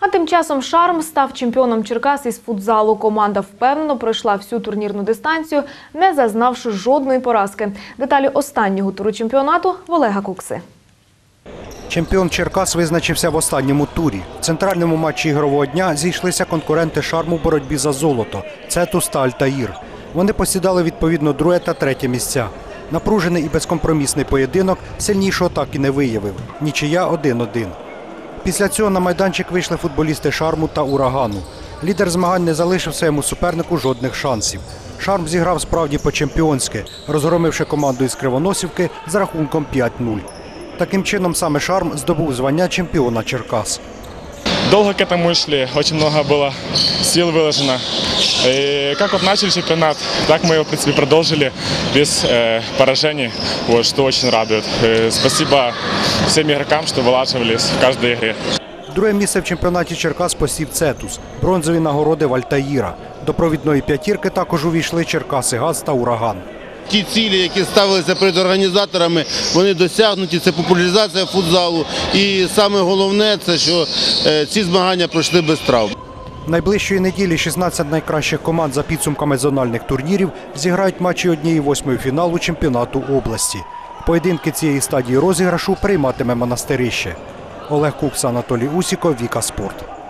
А тим часом Шарм став чемпіоном Черкас із футзалу. Команда впевнено пройшла всю турнірну дистанцію, не зазнавши жодної поразки. Деталі останнього туру чемпіонату в Олега Кукси. Чемпіон Черкас визначився в останньому турі. В центральному матчі ігрового дня зійшлися конкуренти шарму в боротьбі за золото Цетус та Альтаїр. Вони посідали відповідно друге та третє місця. Напружений і безкомпромісний поєдинок сильнішого так і не виявив. Нічия 1-1. Після цього на майданчик вийшли футболісти Шарму та Урагану. Лідер змагань не залишив своєму супернику жодних шансів. Шарм зіграв справді по-чемпіонськи, розгромивши команду із Кривоносівки з рахунком 5-0. Таким чином саме Шарм здобув звання чемпіона Черкас Долго к этому шли, очень много было сил выложено. И как вот начали чемпионат, так мы его, в принципе, продолжили без э, поражений, вот, что очень радует. Э, спасибо всем игрокам, что вылаживались в каждой игре. Друге місце в чемпіонаті Черкас посів Цетус, бронзові нагороди Вальтаїра. До провідної п'ятірки також увійшли Черкаси Газ та Ураган. Ті цілі, які ставилися перед організаторами, вони досягнуті. Це популяризація футзалу. І саме головне, це що е, ці змагання пройшли без травм. Найближчої неділі 16 найкращих команд за підсумками зональних турнірів зіграють матчі однієї восьмої фіналу чемпіонату області. Поєдинки цієї стадії розіграшу прийматиме монастирище. Олег Кукс, Анатолій Усіков, Віка Спорт.